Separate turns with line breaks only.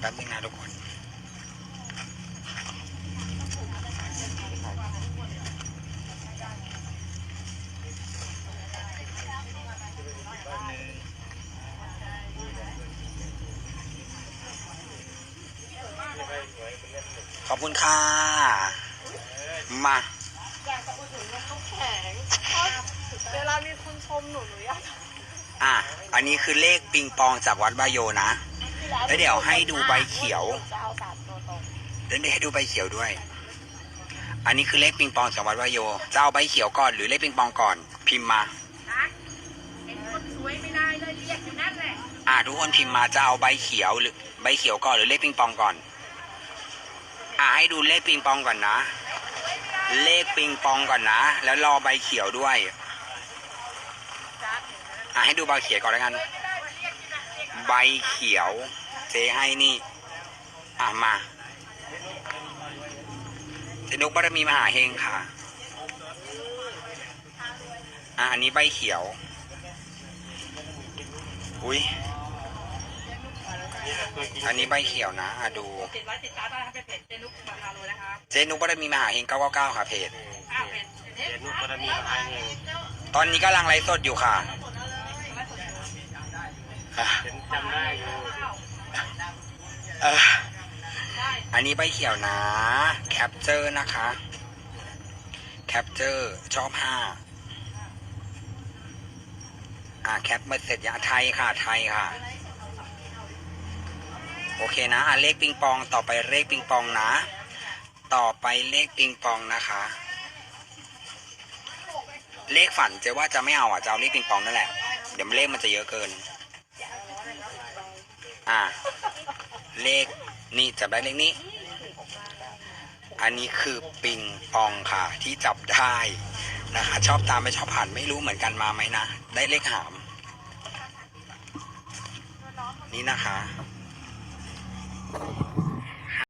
แป๊บนึงนะทุกคนขอบคุณค่ะ มา
อยากจะอุดหนุนน้ำแข็งเพราะเวลามีคนชมหนูหนูอยาก
อะ อันนี้คือเลขปิงปองจากวัดบายโยนะ แล้วเดี๋ยวให้ดูใบเขียว
จะเอาสามตัวตรง
เดี๋ยวให้ดูใบเขียวด้วย อันนี้คือเลขปิงปองจากวัดวายโยจะเอาใบเขียวก่อนหรือเลขปิงปองก่อน พิมพ์มา
เห็นคนสวยไม่ได้เลยเรียกอยู่นั่นแหละ
อ่าทุกคนพิมพ์มาจะเอาใบเขียวหรือใบเขียวก่อนหรือเลขปิงปองก่อน อ่าให้ดูเลขปิงปองก่อนนะ เลขปิงปองก่อนนะ แล้วรอใบเขียวด้วย อ่าให้ดูใบเขียวก่อนแล้วกัน ใบเขียว เจให้นี่ อ่ามาเจนุกบารมีมหาเฮงค่ะ อ่าอันนี้ใบเขียว อุ้ยอันนี้ใบเขียวนะ อะดู
ติดไว้ติดตามได้ครับเป็นเพจเจนุกมาคาโลนะคะ
เจนุกบารมีมหาเฮง999ค่ะเพจ
อ้าวเพจเจ
เรียนนุบารมีมหาเฮง
ตอนนี้กำลังไลฟ์สดอยู่ค่ะอะ
เอ
ออันนี้ใบเขียวนะ แคปเจอร์นะคะ แคปเจอร์ชอบห้าอ่าแคปมาเสร็จยาไทยค่ะ ไทยค่ะ โอเคนะ อะเลขปิงปอง ต่อไปเลขปิงปองนะ ต่อไปเลขปิงปองนะคะ เลขฝันเจะว่าจะไม่เอาอะ จะเอาเลขปิงปองนั่นแหละ เดี๋ยวเลขมันจะเยอะเกิน อ่า เลขนี่จับได้เลขนี้ อันนี้คือปิงปองค่ะ ที่จับได้นะคะ ชอบตามไม่ชอบผ่านไม่รู้เหมือนกันมาไหมนะ ได้เลขหาม นี่นะคะ